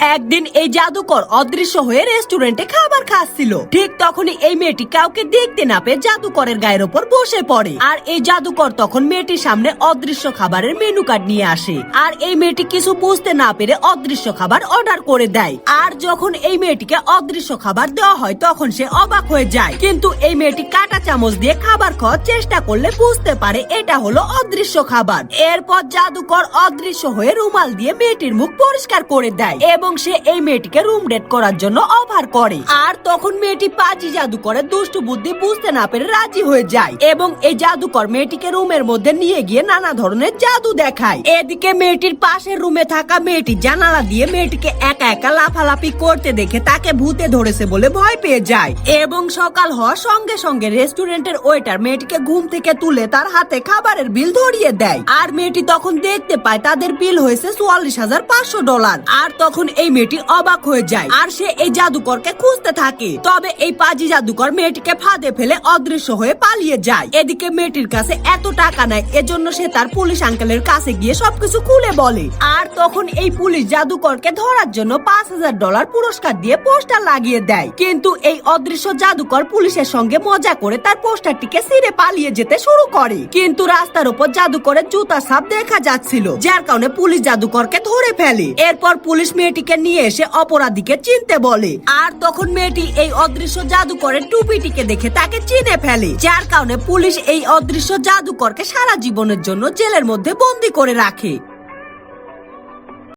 একদিন এই জাদুকর অদৃশ্য হয়ে রেস্টুরেন্টে খাবার খাচ্ছিল। ঠিক তখনই এই মেয়েটি কাউকে দেখতে না পেয়ে জাদুকরের গায়ের ওপর বসে পড়ে। আর এই জাদুকর তখন মেয়েটির সামনে অদৃশ্য খাবারের মেনু কার্ড নিয়ে আসে। আর এই মেয়েটি কিছু বুঝতে না পেরে অদৃশ্য খাবার অর্ডার করে দেয়। আর যখন এই মেয়েটিকে অদৃশ্য খাবার দেওয়া হয়, তখন সে অবাক হয়ে যায়। কিন্তু এই মেয়েটি কাটা চামচ দিয়ে খাবার খাওয়ার চেষ্টা করলে বুঝতে পারে এটা হলো অদৃশ্য খাবার। এরপর জাদুকর অদৃশ্য হয়ে রুমাল দিয়ে মেয়েটির মুখ পরিষ্কার করে দেয়। এবং সে এই মেয়েটিকে রুম ডেট করার জন্য অফার করে। আর তখন মেয়েটি পাজি জাদুকরের দুষ্টু বুদ্ধি বুঝতে না পেরে রাজি হয়ে যায় এবং এই জাদুকর মেয়েটিকে রুমের মধ্যে নিয়ে গিয়ে নানা ধরনের জাদু দেখায়। এদিকে মেয়েটির পাশের রুমে থাকা মেয়েটি জানালা দিয়ে মেয়েটিকে একা একা লাফালাফি করতে দেখে তাকে ভূতে ধরেছে বলে ভয় পেয়ে যায় এবং সকাল হওয়ার সঙ্গে সঙ্গে রেস্টুরেন্টের ওয়েটার মেয়েটিকে ঘুম থেকে তুলে তার হাতে খাবারের বিল ধরিয়ে দেয়। আর মেয়েটি তখন দেখতে পায় তাদের বিল হয়েছে চুয়াল্লিশ হাজার পাঁচশো ডলার আর তখন এই মেয়েটি অবাক হয়ে যায়। আর সে এই জাদুকরকে খুঁজতে থাকে। তবে এই পাজি জাদুকর মেয়েটিকে ফাঁদে ফেলে অদৃশ্য হয়ে পালিয়ে যায়। এদিকে মেয়েটির কাছে এত টাকা নাই, এজন্য সে তার পুলিশ আঙ্কেলের কাছে গিয়ে সবকিছু খুলে বলে। আর তখন এই পুলিশ জাদুকরকে ধরার জন্য পাঁচ হাজার ডলার পুরস্কার দিয়ে পোস্টার লাগিয়ে দেয়। কিন্তু এই অদৃশ্য জাদুকর পুলিশের সঙ্গে মজা করে তার পোস্টারটিকে ছিঁড়ে পালিয়ে যেতে শুরু করে। কিন্তু রাস্তার উপর জাদুকরের জুতা সাপ দেখা যাচ্ছিল, যার কারণে পুলিশ জাদুকরকে ধরে ফেলে। এরপর পুলিশ মেয়েটিকে নিয়ে এসে অপরাধীকে চিনতে বলে। আর তখন মেয়েটি এই অদৃশ্য জাদুকরের টুপিটিকে দেখে তাকে চিনে ফেলে, যার কারণে পুলিশ এই অদৃশ্য জাদুকরকে সারা জীবনের জন্য জেলের মধ্যে বন্দি করে রাখে।